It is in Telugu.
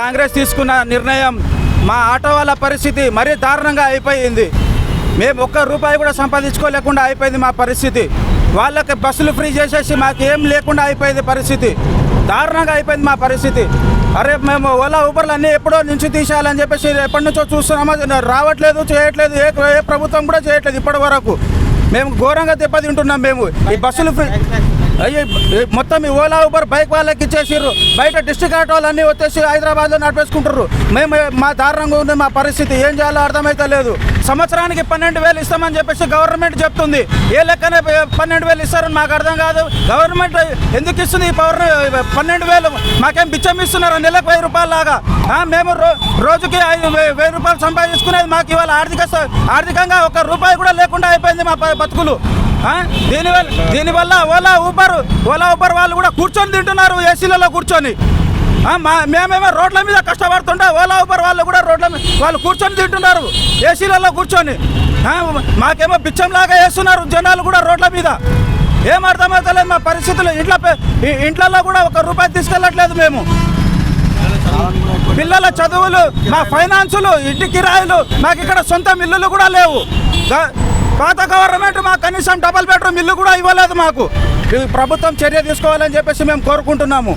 కాంగ్రెస్ తీసుకున్న నిర్ణయం మా ఆటో వాళ్ళ పరిస్థితి మరీ దారుణంగా అయిపోయింది. మేము ఒక్క రూపాయి కూడా సంపాదించుకోలేకుండా అయిపోయింది మా పరిస్థితి. వాళ్ళకి బస్సులు ఫ్రీ చేసేసి మాకు ఏం లేకుండా అయిపోయింది పరిస్థితి. దారుణంగా అయిపోయింది మా పరిస్థితి. అరే మేము ఓలా ఊబర్లు అన్నీ ఎప్పుడో నుంచి తీసేయాలని చెప్పేసి ఎప్పటి నుంచో చూస్తున్నామో రావట్లేదు చేయట్లేదు ఏ ఏ ప్రభుత్వం కూడా చేయట్లేదు ఇప్పటి వరకు. మేము ఘోరంగా దెబ్బతింటున్నాం మేము. ఈ బస్సులు అయ్యి మొత్తం ఈ ఓలా ఊబర్ బైక్ వాళ్ళకి ఇచ్చేసారు బయట డిస్ట్రిక్ట్ ఆటోలు అన్నీ వచ్చేసి హైదరాబాద్లో నడిపేసుకుంటారు మేము మా దారుణంగా ఉంది మా పరిస్థితి ఏం చేయాలో అర్థమైతే లేదు. సంవత్సరానికి పన్నెండు వేలు ఇస్తామని చెప్పేసి గవర్నమెంట్ చెప్తుంది. ఏ లెక్కనే పన్నెండు వేలు ఇస్తారని మాకు అర్థం కాదు. గవర్నమెంట్ ఎందుకు ఇస్తుంది ఈ పవర్ పన్నెండు వేలు? మాకేం బిచ్చం ఇస్తున్నారు? నెలకు వెయ్యి రూపాయల లాగా. మేము రో రోజుకి ఐదు వెయ్యి రూపాయలు సంపాదించుకునేది మాకు ఇవాళ ఆర్థిక ఆర్థికంగా ఒక రూపాయి కూడా లేకుండా అయిపోయింది మా బతుకులు. దీనివల్ల దీనివల్ల ఓలా ఊబర్ ఓలా ఊబర్ వాళ్ళు కూడా కూర్చొని తింటున్నారు ఏసీలలో కూర్చొని. మా మేమేమో రోడ్ల మీద కష్టపడుతుంటే ఓలా ఊబర్ వాళ్ళు కూడా రోడ్ల మీద వాళ్ళు కూర్చొని తింటున్నారు ఏసీలలో కూర్చొని. మాకేమో బిచ్చంలాగా వేస్తున్నారు జనాలు కూడా రోడ్ల మీద. ఏం అర్థమవుతలేదు మా పరిస్థితులు. ఇంట్లో ఇంట్లలో కూడా ఒక రూపాయి తీసుకెళ్ళట్లేదు మేము. పిల్లల చదువులు మా ఫైనాన్సులు ఇంటి కిరాయిలు మాకు ఇక్కడ సొంత ఇల్లులు కూడా లేవు. గ- పాత గవర్నమెంట్ మాకు కనీసం డబల్ బెడ్రూమ్ ఇల్లు కూడా ఇవ్వలేదు మాకు. ప్రభుత్వం చర్య తీసుకోవాలని చెప్పేసి మేము కోరుకుంటున్నాము.